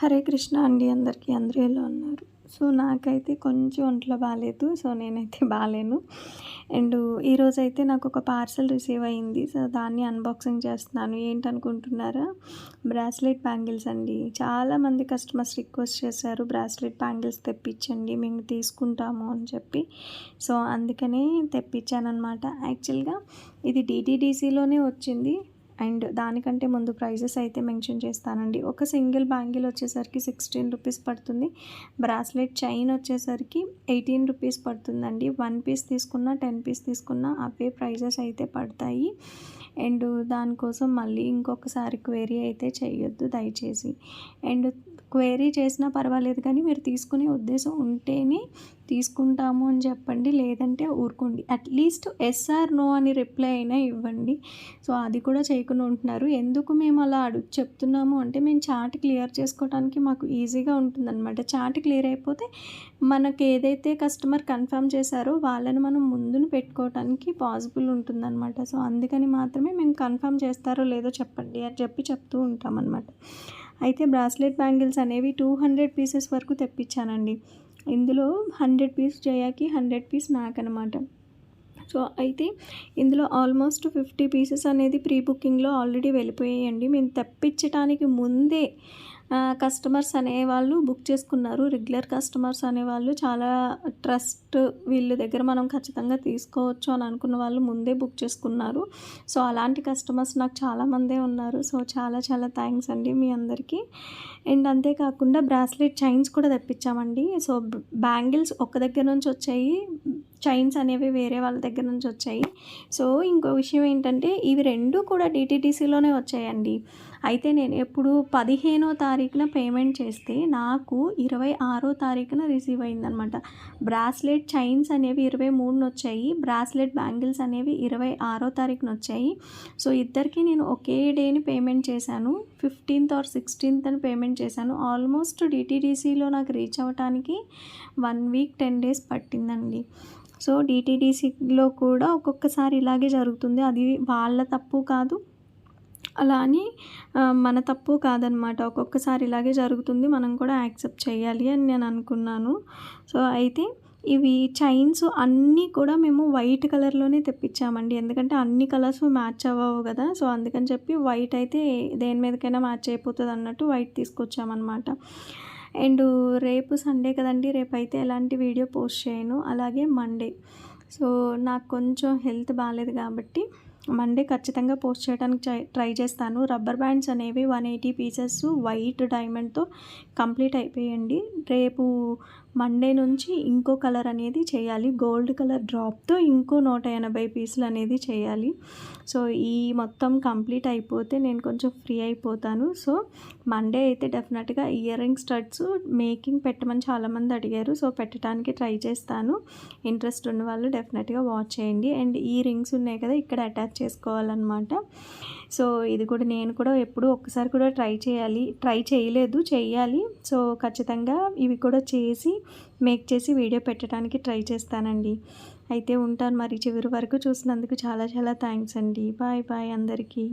హరే కృష్ణ అండి అందరికీ అందరూ ఎలా ఉన్నారు? సో నాకైతే కొంచెం ఒంట్లో బాగాలేదు సో నేనైతే బాగాలేను అండ్ ఈరోజు అయితే నాకు ఒక పార్సల్ రిసీవ్ అయ్యింది సో దాన్ని అన్బాక్సింగ్ చేస్తున్నాను. ఏంటనుకుంటున్నారా? బ్రాస్లెట్ బ్యాంగిల్స్ అండి. చాలామంది కస్టమర్స్ రిక్వెస్ట్ చేశారు బ్రాస్లెట్ బ్యాంగిల్స్ తెప్పించండి మేము తీసుకుంటాము అని చెప్పి. సో అందుకనే తెప్పించాను అనమాట యాక్చువల్గా ఇది డిటీడీసీలోనే వచ్చింది. అండ్ దానికంటే ముందు ప్రైజెస్ అయితే మెన్షన్ చేస్తానండి. ఒక సింగిల్ బ్యాంగిల్ వచ్చేసరికి సిక్స్టీన్ రూపీస్ పడుతుంది. బ్రాస్లెట్ చైన్ వచ్చేసరికి ఎయిటీన్ రూపీస్ పడుతుందండి. వన్ పీస్ తీసుకున్నా టెన్ పీస్ తీసుకున్నా అవే ప్రైజెస్ అయితే పడతాయి. అండ్ దానికోసం మళ్ళీ ఇంకొకసారి క్వేరీ అయితే చేయొద్దు దయచేసి. అండ్ క్వేరీ చేసినా పర్వాలేదు కానీ మీరు తీసుకునే ఉద్దేశం ఉంటేనే తీసుకుంటాము అని చెప్పండి లేదంటే ఊరుకోండి. At least yes or no అని రిప్లై అయినా ఇవ్వండి. సో అది కూడా చేయకుండా ఉంటున్నారు. ఎందుకు మేము అలా అడుగు చెప్తున్నాము అంటే మేము చాట్ క్లియర్ చేసుకోవడానికి మాకు ఈజీగా ఉంటుందన్నమాట. చాట్ క్లియర్ అయిపోతే మనకి ఏదైతే కస్టమర్ కన్ఫర్మ్ చేశారో వాళ్ళని మనం ముందును పెట్టుకోవడానికి పాసిబుల్ ఉంటుందన్నమాట. సో అందుకని మాత్రమే మేము కన్ఫర్మ్ చేస్తారో లేదో చెప్పండి అని చెప్పి చెప్తూ ఉంటామన్నమాట. అయితే బ్రాస్లెట్ బ్యాంగిల్స్ అనేవి టూ హండ్రెడ్ పీసెస్ వరకు తెప్పించానండి. ఇందులో హండ్రెడ్ పీస్ జయాకి హండ్రెడ్ పీస్ నాకు అనమాట సో అయితే ఇందులో ఆల్మోస్ట్ ఫిఫ్టీ పీసెస్ అనేది ప్రీ బుకింగ్లో ఆల్రెడీ వెళ్ళిపోయాయండి. మేము తెప్పించడానికి ముందే కస్టమర్స్ అనేవాళ్ళు బుక్ చేసుకున్నారు. రెగ్యులర్ కస్టమర్స్ అనేవాళ్ళు చాలా ట్రస్ట్ వీళ్ళ దగ్గర మనం ఖచ్చితంగా తీసుకోవచ్చు అని అనుకున్న వాళ్ళు ముందే బుక్ చేసుకున్నారు. సో అలాంటి కస్టమర్స్ నాకు చాలామందే ఉన్నారు. సో చాలా చాలా థ్యాంక్స్ అండి మీ అందరికీ. అండ్ అంతేకాకుండా బ్రాస్లెట్ చైన్స్ కూడా తెప్పించామండి. సో బ్యాంగిల్స్ ఒక దగ్గర నుంచి వచ్చాయి. చైన్స్ అనేవి వేరే వాళ్ళ దగ్గర నుంచి వచ్చాయి. సో ఇంకో విషయం ఏంటంటే ఇవి రెండు కూడా డిటీటీసీలోనే వచ్చాయండి. అయితే నేను ఎప్పుడు పదిహేనో తారీఖున పేమెంట్ చేస్తే నాకు ఇరవై ఆరో తారీఖున రిసీవ్ అయిందనమాట బ్రాస్లెట్ చైన్స్ అనేవి ఇరవై మూడున వచ్చాయి. బ్రాస్లెట్ బ్యాంగిల్స్ అనేవి ఇరవై ఆరో తారీఖున వచ్చాయి. సో ఇద్దరికి నేను ఒకే డేని పేమెంట్ చేశాను. ఫిఫ్టీన్త్ ఆర్ సిక్స్టీన్త్ అని పేమెంట్ చేశాను. ఆల్మోస్ట్ డిటీడీసీలో నాకు రీచ్ అవ్వటానికి వన్ వీక్ టెన్ డేస్ పట్టిందండి. సో డిటీడీసీలో కూడా ఒక్కొక్కసారి ఇలాగే జరుగుతుంది. అది వాళ్ళ తప్పు కాదు. అలా అని మన తప్పు కాదనమాట. ఒక్కొక్కసారి ఇలాగే జరుగుతుంది మనం కూడా యాక్సెప్ట్ చేయాలి అని నేను అనుకున్నాను. సో అయితే ఇవి చైన్స్ అన్నీ కూడా మేము వైట్ కలర్లోనే తెప్పించామండి. ఎందుకంటే అన్ని కలర్స్ మ్యాచ్ అవ్వవు కదా. సో అందుకని చెప్పి వైట్ అయితే దేని మీదకైనా మ్యాచ్ అయిపోతుంది అన్నట్టు వైట్ తీసుకొచ్చామన్నమాట. అండ్ రేపు సండే కదండి రేపైతే ఎలాంటి వీడియో పోస్ట్ చేయను. అలాగే మండే. సో నాకు కొంచెం హెల్త్ బాగాలేదు కాబట్టి మండే ఖచ్చితంగా పోస్ట్ చేయడానికి ట్రై చేస్తాను. రబ్బర్ బ్యాండ్స్ అనేవి వన్ ఎయిటీ పీసెస్ వైట్ డైమండ్తో కంప్లీట్ అయిపోయండి. రేపు మండే నుంచి ఇంకో కలర్ అనేది చేయాలి. గోల్డ్ కలర్ డ్రాప్తో ఇంకో నూట ఎనభై పీసులు అనేది చేయాలి. సో ఈ మొత్తం కంప్లీట్ అయిపోతే నేను కొంచెం ఫ్రీ అయిపోతాను. సో మండే అయితే డెఫినెట్గా ఇయర్ రింగ్ స్టడ్స్ మేకింగ్ పెట్టమని చాలామంది అడిగారు. సో పెట్టడానికి ట్రై చేస్తాను. ఇంట్రెస్ట్ ఉన్న వాళ్ళు డెఫినెట్గా వాచ్ చేయండి. అండ్ ఈ రింగ్స్ ఉన్నాయి కదా ఇక్కడ అటాచ్ చేసుకోవాలన్నమాట. సో ఇది కూడా నేను కూడా ఎప్పుడు ఒక్కసారి కూడా ట్రై చేయాలి ట్రై చేయలేదు చేయాలి సో ఖచ్చితంగా ఇవి కూడా చేసి మేక్ చేసి వీడియో పెట్టడానికి ట్రై చేస్తానండి. అయితే ఉంటాను మరి చివరి వరకు చూసినందుకు చాలా చాలా థ్యాంక్స్ అండి. బాయ్ బాయ్ అందరికీ.